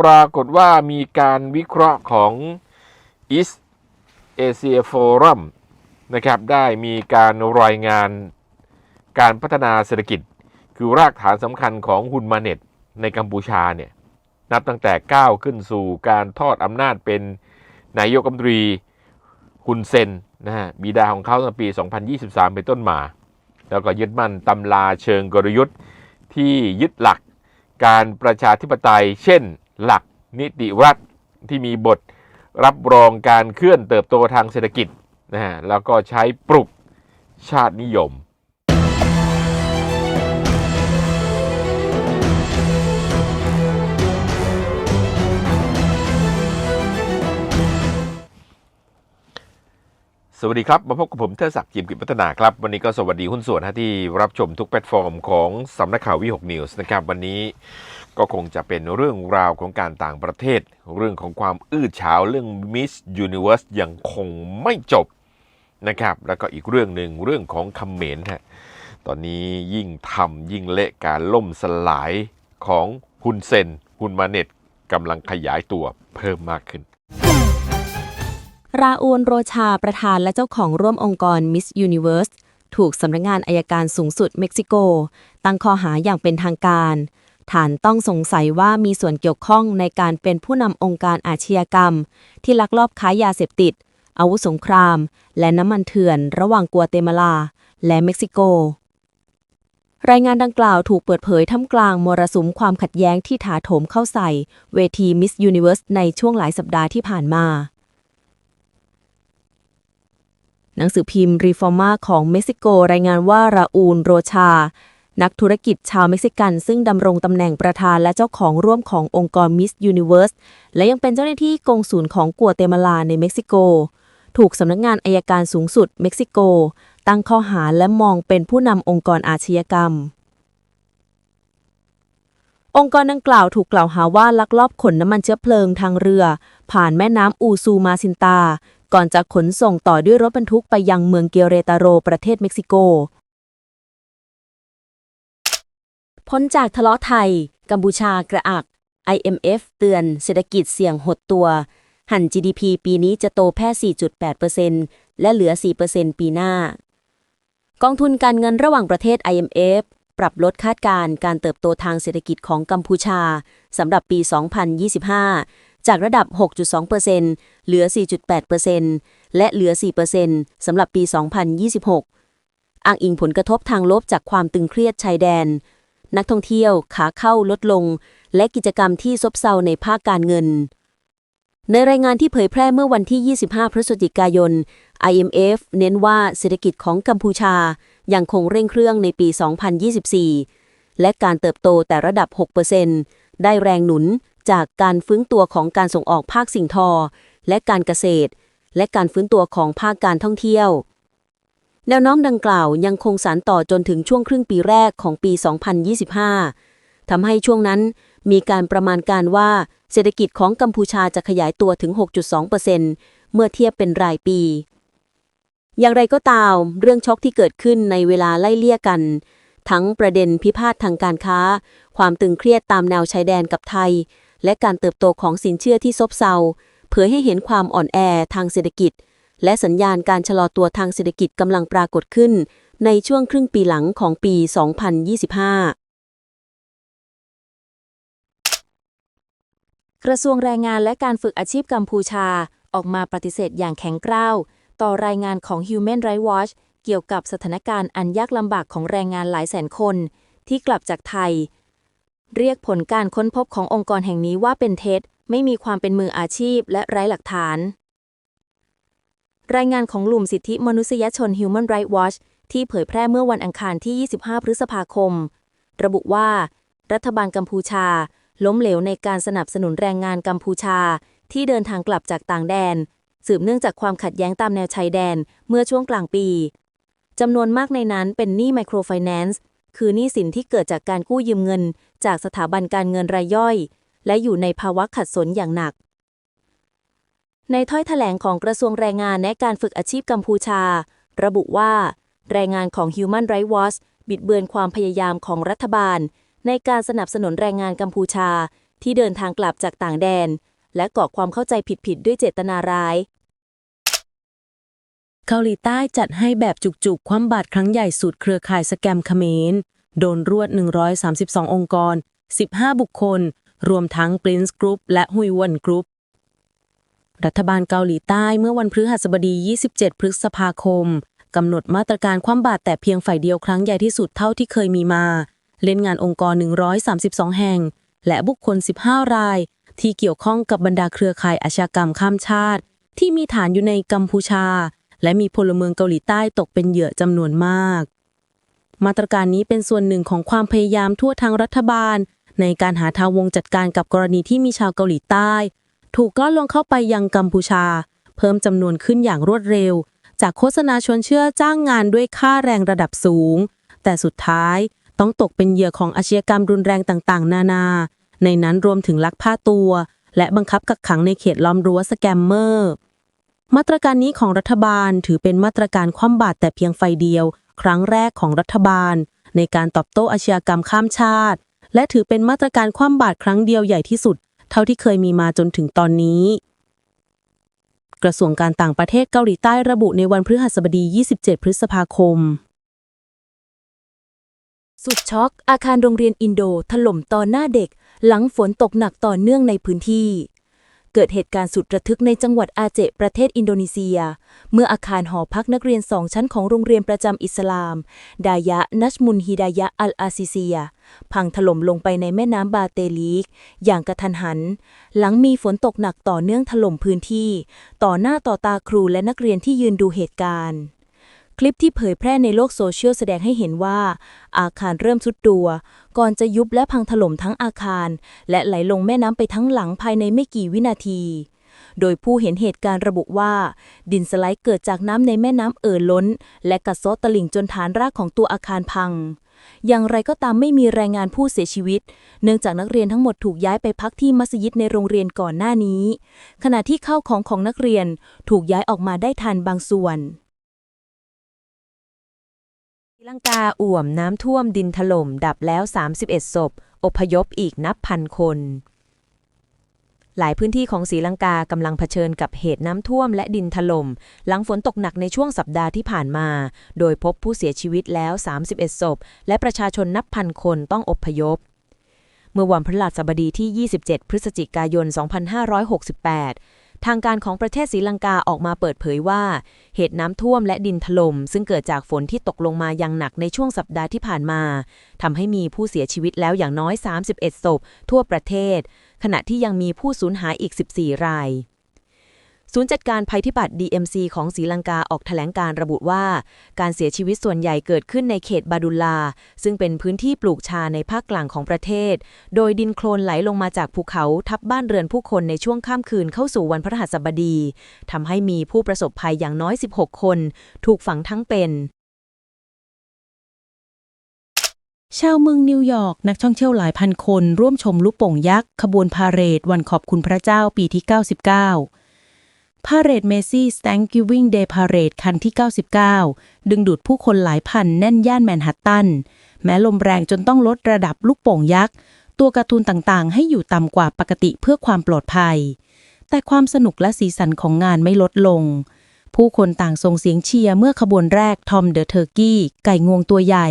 ปรากฏว่ามีการวิเคราะห์ของ East Asia Forum นะครับได้มีการรายงานการพัฒนาเศรษฐกิจ คือรากฐานสำคัญของฮุนมาเน็ตในกัมพูชาเนี่ยนับตั้งแต่ก้าวขึ้นสู่การทอดอำนาจเป็นนายกรัฐมนตรีฮุนเซนนะฮะบิดาของเขาตั้งแต่ปี 2023 เป็นต้นมา แล้วก็ยึดมั่นตำราเชิงกลยุทธ์ที่ยึดหลักการประชาธิปไตย เช่น หลักนิติรัฐที่มีบทรับรองการเคลื่อนเติบโตทางเศรษฐกิจนะฮะแล้วก็ใช้ปลุกชาตินิยม สวัสดีครับ มาพบกับผมเทอศักดิ์จิมกิจพัฒนาครับ วันนี้ก็สวัสดีหุ้นส่วนที่รับชมทุกแพลตฟอร์มของสำนักข่าววิหกนิวส์นะครับ วันนี้ ก็คงจะเป็นเรื่องราวของการต่างประเทศ เรื่องของความอื้อฉาวเรื่องมิสยูนิเว s ร์สยังคงไม่จบนะครับ แล้วก็อีกเรื่องหนึ่งเรื่องของคำเมนฮะตอนนี้ยิ่งทำยิ่งเละการล่มสลายของฮุนเซนฮุนมาเน็ตกำลังขยายตัวเพิ่มมากขึ้น ราอูลโรชาประธานและเจ้าของร่วมองค์กร Miss Universe ถูกสำนักงานอายการสูงสุดเม็กซิโก ตั้งข้อหาอย่างเป็นทางการ ฐานต้องสงสัยว่ามีส่วนเกี่ยวข้องในการเป็นผู้นำองค์การอาชญากรรม ที่ลักลอบค้ายาเสพติด อาวุธสงคราม และน้ำมันเถื่อน ระหว่างกัวเตมาลา และเม็กซิโก รายงานดังกล่าวถูกเปิดเผยท่ามกลางมรสุมความขัดแย้งที่ถาโถมเข้าใส่ เวที Miss Universe ในช่วงหลายสัปดาห์ที่ผ่านมาหนังสือพิมพ์รีฟอร์มาของเม็กซิโก รายงานว่าราอูลโรชา นักธุรกิจชาวเม็กซิกัน ซึ่งดำรงตำแหน่งประธานและเจ้าของร่วมขององค์กร Miss Universe และยังเป็นเจ้าหน้าที่กงศูนย์ของกัวเตมาลาในเม็กซิโก ถูกสำนักงานอายการสูงสุดเม็กซิโก ตั้งข้อหาและมองเป็นผู้นำองค์กรอาชญากรรม องค์กรดังกล่าวถูกกล่าวหาว่าลักลอบขนน้ำมันเชื้อเพลิงทางเรือ ผ่านแม่น้ำอูซูมาซินตา ก่อนจะขนส่งต่อด้วยรถบรรทุกไปยังเมืองเกเรตาโรประเทศเม็กซิโก พ้นจากทะเลาะไทย กัมพูชากระอัก IMF เตือนเศรษฐกิจเสี่ยงหดตัว หัน GDP ปีนี้จะโตแค่ 4.8%และเหลือ 4%ปีหน้า กองทุนการเงินระหว่างประเทศ IMF ปรับลดคาดการณ์การเติบโตทางเศรษฐกิจของกัมพูชาสำหรับปี 2025 จากระดับ 6.2%เหลือ 4.8%และเหลือ 4%สำหรับปี 2026 อ้างอิงผลกระทบทางลบจากความตึงเครียดชายแดน นักท่องเที่ยวขาเข้าลดลง และกิจกรรมที่ซบเซาในภาคการเงิน ในรายงานที่เผยแพร่เมื่อวันที่ 25 พฤศจิกายน IMF เน้นว่าเศรษฐกิจของกัมพูชายังคงเร่งเครื่องในปี 2024 และการเติบโตแต่ระดับ 6%ได้แรงหนุนจากการฟื้นตัวของการส่งออกภาคสิ่งทอ และการเกษตร และการฟื้นตัวของภาคการท่องเที่ยว แนวน้อมดังกล่าวยังคงสานต่อจนถึงช่วงครึ่งปีแรกของปี 2025 ทำให้ช่วงนั้นมีการประมาณการว่าเศรษฐกิจของกัมพูชาจะขยายตัวถึง 6.2%เมื่อเทียบเป็นรายปี อย่างไรก็ตามเรื่องช็อกที่เกิดขึ้นในเวลาไล่เลี่ยกัน ทั้งประเด็นพิพาททางการค้า ความตึงเครียดตามแนวชายแดนกับไทย และการเติบโตของสินเชื่อที่ซบเซาเผยให้เห็นความอ่อนแอทางเศรษฐกิจ และสัญญาณการชะลอตัวทางเศรษฐกิจกำลังปรากฏขึ้น ในช่วงครึ่งปีหลังของปี 2025กระทรวงแรงงานและการฝึกอาชีพกัมพูชาออกมาปฏิเสธอย่างแข็งกร้าว ต่อรายงานของ Human Rights Watch เกี่ยวกับสถานการณ์อันยากลำบากของแรงงานหลายแสนคน ที่กลับจากไทย เรียกผลการค้นพบขององค์กรแห่งนี้ว่าเป็นเท็จ ไม่มีความเป็นมืออาชีพและไร้หลักฐาน รายงานของกลุ่มสิทธิมนุษยชน Human Rights Watch ที่เผยแพร่เมื่อวันอังคารที่ 25 พฤษภาคม ระบุว่า รัฐบาลกัมพูชา ล้มเหลวในการสนับสนุนแรงงานกัมพูชา ที่เดินทางกลับจากต่างแดน สืบเนื่องจากความขัดแย้งตามแนวชายแดนเมื่อช่วงกลางปีจำนวนมากในนั้นเป็นหนี้ไมโครไฟแนนซ์คือหนี้สินที่เกิดจากการกู้ยืมเงิน จากสถาบันการเงินรายย่อย และอยู่ในภาวะขัดสนอย่างหนัก ในถ้อยแถลงของกระทรวงแรงงานและการฝึกอาชีพกัมพูชา ระบุว่าแรงงานของ Human Rights Watch บิดเบือนความพยายามของรัฐบาล ในการสนับสนุนแรงงานกัมพูชา ที่เดินทางกลับจากต่างแดน และก่อความเข้าใจผิดๆด้วยเจตนาร้าย เกาหลีใต้จัดให้แบบจุกๆ ความบาตรครั้งใหญ่สุดเครือข่ายสแกมเขมรโดนรวด 132 องค์กร 15 บุคคล รวมทั้ง Prince Group และ h u i w o n Group รัฐบาลเกาหลีใต้เมื่อวันพฤหัสบดี 27 พฤษภาคมกำหนดมาตรการความบาตรแต่เพียงฝ่ายเดียวครั้งใหญ่ที่สุดเท่าที่เคยมีมา เล่นงานองค์กร 132 แห่ง และบุคคล 15 ราย ที่เกี่ยวข้องกับบรรดาเครือข่ายอาชญากรรมข้ามชาติ ที่มีฐานอยู่ในกัมพูชา และมีพลเมืองเกาหลีใต้ตกเป็นเหยื่อจำนวนมาก มาตรการนี้เป็นส่วนหนึ่งของความพยายามทั่วทางรัฐบาล ในการหาทางวงจัดการกับกรณีที่มีชาวเกาหลีใต้ ถูกล่อลวงเข้าไปยังกัมพูชา เพิ่มจำนวนขึ้นอย่างรวดเร็ว จากโฆษณาชวนเชื่อจ้างงานด้วยค่าแรงระดับสูง แต่สุดท้ายต้องตกเป็นเหยื่อของอาชญากรรมรุนแรงต่างๆ นานา ในนั้นรวมถึงลักพาตัว และบังคับกักขังในเขตล้อมรั้วสแกมเมอร์ มาตรการนี้ของรัฐบาลถือเป็นมาตรการคว่ำบาตรแต่เพียงไฟเดียว ครั้งแรกของรัฐบาล ในการตอบโต้อาชญากรรมข้ามชาติ และถือเป็นมาตรการคว่ำบาตรครั้งเดียวใหญ่ที่สุด ท่าที่เคยมีมาจนถึงตอนนี้ กระทรวงการต่างประเทศเกาหลีใต้ระบุในวันพฤหัสบดี 27 พฤษภาคม สุดช็อก อาคารโรงเรียนอินโดถล่มต่อหน้าเด็ก หลังฝนตกหนักต่อเนื่องในพื้นที่เกิดเหตุการณ์สุดระทึกในจังหวัดอาเจประเทศอินโดนีเซีย เมื่ออาคารหอพักนักเรียนสองชั้นของโรงเรียนประจำอิสลาม ดายะ นัชมุนฮิดายะ อัลอาซิเซีย พังถล่มลงไปในแม่น้ำบาเตลีก อย่างกระทันหัน หลังมีฝนตกหนักต่อเนื่องถล่มพื้นที่ ต่อหน้าต่อตาครูและนักเรียนที่ยืนดูเหตุการณ์ คลิปที่เผยแพร่ในโลกโซเชียลแสดงให้เห็นว่า อาคารเริ่มทรุดตัว ก่อนจะยุบและพังถล่มทั้งอาคาร และไหลลงแม่น้ำไปทั้งหลังภายในไม่กี่วินาทีโดยผู้เห็นเหตุการณ์ระบุว่า ดินสไลด์เกิดจากน้ำในแม่น้ำเอ่อล้น และกัดเซาะตลิ่งจนฐานรากของตัวอาคารพัง อย่างไรก็ตามไม่มีรายงานผู้เสียชีวิต เนื่องจากนักเรียนทั้งหมดถูกย้ายไปพักที่มัสยิดในโรงเรียนก่อนหน้านี้ ขณะที่ข้าวของของนักเรียนถูกย้ายออกมาได้ทันบางส่วนลังกาอ่วมน้ำท่วมดินถล่มดับแล้ว 31 ศพ อพยพอีกนับพันคน หลายพื้นที่ของศรีลังกากำลังเผชิญกับเหตุน้ำท่วมและดินถล่มหลังฝนตกหนักในช่วงสัปดาห์ที่ผ่านมา โดยพบผู้เสียชีวิตแล้ว 31 ศพ และประชาชนนับพันคนต้องอพยพ เมื่อวันพฤหัสบดีที่ 27 พฤศจิกายน 2568 ทางการของประเทศศรีลังกาออกมาเปิดเผยว่า เหตุน้ำท่วมและดินถล่มซึ่งเกิดจากฝนที่ตกลงมาอย่างหนักในช่วงสัปดาห์ที่ผ่านมาทำให้มีผู้เสียชีวิตแล้วอย่างน้อย 31ศพทั่วประเทศ ขณะที่ยังมีผู้สูญหายอีก 14 ราย ศูนย์จัดการภัยพิบัติ DMC ของศรีลังกาออกแถลงการระบุว่า การเสียชีวิตส่วนใหญ่เกิดขึ้นในเขตบาดุลลา ซึ่งเป็นพื้นที่ปลูกชาในภาคกลางของประเทศ โดยดินโคลนไหลลงมาจากภูเขาทับบ้านเรือนผู้คนในช่วงข้ามคืนเข้าสู่วันพฤหัสบดีทำให้มีผู้ประสบภัยอย่างน้อย 16 คน ถูกฝังทั้งเป็นชาวเมืองนิวยอร์กนักท่องเที่ยวหลายพันคน ร่วมชมลูกโป่งยักษ์ ขบวนพาเหรดวันขอบคุณพระเจ้าปีที่ 99 พาเรดเมซี่ Thanksgiving Day Parade คันที่ 99 ดึงดูดผู้คนหลายพันแน่นย่านแมนฮัตตัน แม้ลมแรงจนต้องลดระดับลูกโป่งยักษ์ ตัวการ์ตูนต่างๆ ให้อยู่ต่ำกว่าปกติเพื่อความปลอดภัย แต่ความสนุกและสีสันของงานไม่ลดลง ผู้คนต่างส่งเสียงเชียร์เมื่อขบวนแรกทอมเดอะเทอร์กี้ไก่งวงตัวใหญ่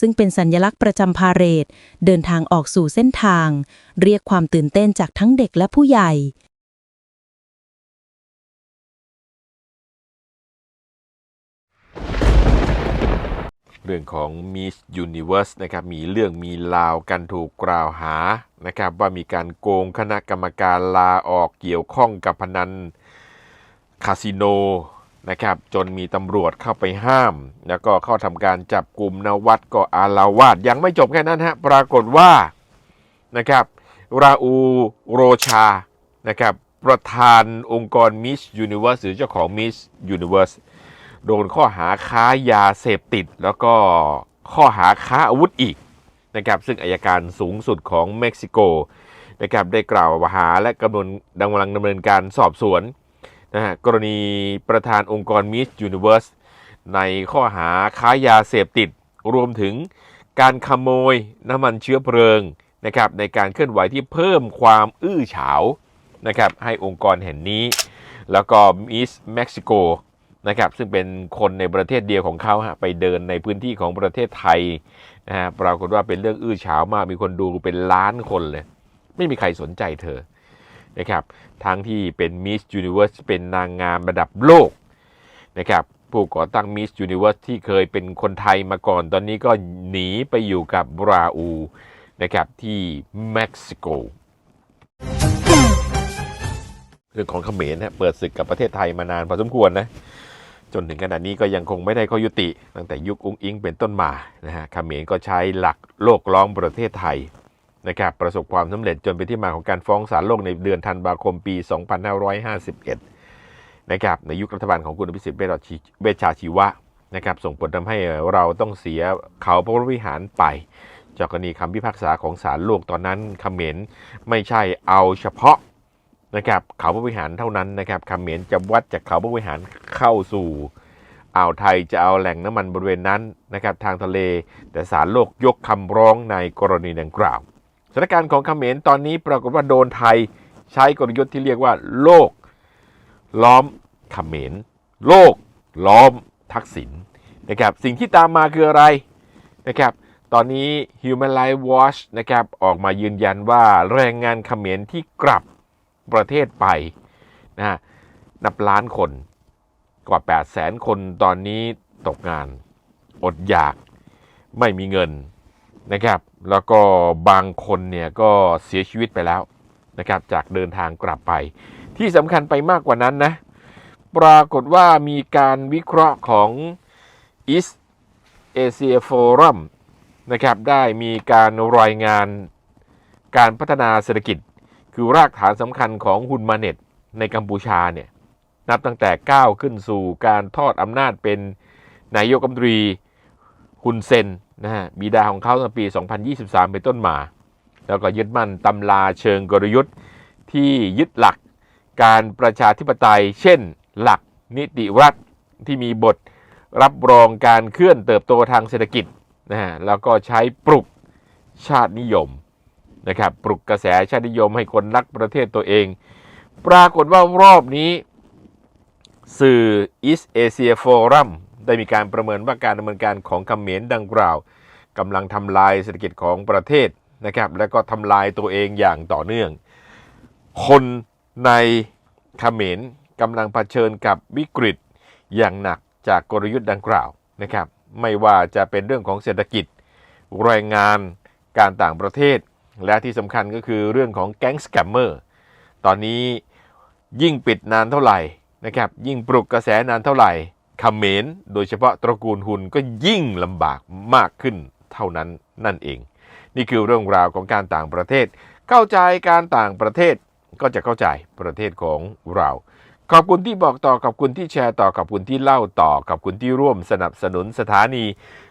ซึ่งเป็นสัญลักษณ์ประจำพาเรด เดินทางออกสู่เส้นทาง เรียกความตื่นเต้นจากทั้งเด็กและผู้ใหญ่ เรื่องของ Miss Universe นะครับมีเรื่องมีราวกันถูกกล่าวหานะครับว่ามีการโกงคณะกรรมการลาออกเกี่ยวข้องกับพนันคาสิโนนะครับจนมีตำรวจเข้าไปห้าม แล้วก็เข้าทำการจับกลุ่มนวัดก็อาลาวาดยังไม่จบแค่นั้นฮะปรากฏว่านะครับราอูโรชานะครับประธานองค์กร Miss Universe หรือเจ้าของ Miss Universe โดนข้อหาค้ายาเสพติด แล้วก็ข้อหาค้าอาวุธอีกนะครับซึ่งอายการสูงสุดของเม็กซิโกนะครับได้กล่าวหาและกำลังกำลังดำเนินการสอบสวนนะฮะกรณีประธานองค์กร Miss Universe ในข้อหาค้ายาเสพติด รวมถึงการขโมยน้ำมันเชื้อเพลิงนะครับในการเคลื่อนไหวที่เพิ่มความอื้อฉาวนะครับให้องค์กรแห่งนี้ แล้วก็มิสเม็กซิโก นะครับซึ่งเป็นคนในประเทศเดียวของเขาฮะไปเดินในพื้นที่ของประเทศไทยนะฮะปรากฏว่าเป็นเรื่องอื้อฉาวมากมีคนดูเป็นล้านคนเลย ไม่มีใครสนใจเธอนะครับทั้งที่เป็นมิส s u นิเว r ร์สเป็นนางงามระดับโลกนะครับผู้ก่อตั้งมิส s u นิเว r ร์สที่เคยเป็นคนไทยมาก่อน ตอนนี้ก็หนีไปอยู่กับบราอูนะครับที่เม็กซิโก รื่องของเขมรนะเปิดศึกกับประเทศไทยมานานพอสมควรนะจนถึงขณะนี้ก็ยังคงไม่ได้ข้อยุติ ตั้งแต่ยุคอุ้งอิงเป็นต้นมานะฮะเขมรก็ใช้หลักโลกล้อมประเทศไทยนะครับประสบความสำเร็จจนเป็นที่มาของการฟ้องศาลโลกในเดือนธันวาคมปี 2551นะครับในยุครัฐบาลของคุณอภิสิทธิ์เวชชาชีเวชาชีวะนะครับส่งผลทำให้เราต้องเสียเขาพระวิหารไป จากกรณีคำพิพากษาของศาลโลกตอนนั้นเขมรไม่ใช่เอาเฉพาะ นะครับเขาพระวิหารเท่านั้นนะครับเขมรจะวัดจากเขาพระวิหารเข้าสู่อ่าวไทยจะเอาแหล่งน้ำมันบริเวณนั้นนะครับทางทะเล แต่ศาลโลกยกคำร้องในกรณีดังกล่าวสถานการณ์ของเขมรตอนนี้ปรากฏว่าโดนไทยใช้กลยุทธ์ที่เรียกว่า โลก ล้อมเขมรโลก ล้อมทักษิณนะครับสิ่งที่ตามมาคืออะไรนะครับตอนนี้ Human Rights Watch นะครับออกมายืนยันว่าแรงงานเขมรที่กลับ ประเทศไปนะฮะนับล้านคนกว่า 8 0 0แสนคนตอนนี้ตกงาน อดอยากไม่มีเงินนะครับ แล้วก็บางคนเนี่ยก็เสียชีวิตไปแล้วนะครับจากเดินทางกลับไป ที่สำคัญไปมากกว่านั้นนะ ปรากฏว่ามีการวิเคราะห์ของ East Asia Forum นะครับได้มีการรายงานการพัฒนาเศรษฐกิจ คือรากฐานสำคัญของฮุนมาเน็ตในกัมพูชาเนี่ยนับตั้งแต่ก้าวขึ้นสู่การทอดอำนาจเป็นนายกรัฐมนตรีฮุนเซนนะฮะบิดาของเขาตั้งปี 2023 เป็นต้นมา แล้วก็ยึดมั่นตำราเชิงกลยุทธ์ที่ยึดหลักการประชาธิปไตย เช่น หลักนิติรัฐที่มีบทรับรองการเคลื่อนเติบโตทางเศรษฐกิจนะฮะแล้วก็ใช้ปลุกชาตินิยม นะครับปลุกกระแสชาตินิยมให้คนรักประเทศตัวเอง ปรากฏว่ารอบนี้สื่อ East Asia Forum ได้มีการประเมินว่าการดำเนินการของเขมรดังกล่าวกำลังทำลายเศรษฐกิจของประเทศนะครับและก็ทำลายตัวเองอย่างต่อเนื่อง คนในเขมรกำลังเผชิญกับวิกฤตอย่างหนักจากกลยุทธ์ดังกล่าวนะครับ ไม่ว่าจะเป็นเรื่องของเศรษฐกิจแรงงานการต่างประเทศ และที่สำคัญก็คือเรื่องของแก๊งสแกมเมอร์ตอนนี้ยิ่งปิดนานเท่าไหร่นะครับยิ่งปลุกกระแสนานเท่าไหร่เขมรโดยเฉพาะตระกูลหุ่นก็ยิ่งลำบากมากขึ้นเท่านั้นนั่นเอง นี่คือเรื่องราวของการต่างประเทศ เข้าใจการต่างประเทศก็จะเข้าใจประเทศของเรา ขอบคุณที่บอกต่อขอบคุณที่แชร์ต่อขอบคุณที่เล่าต่อขอบคุณที่ร่วมสนับสนุนสถานี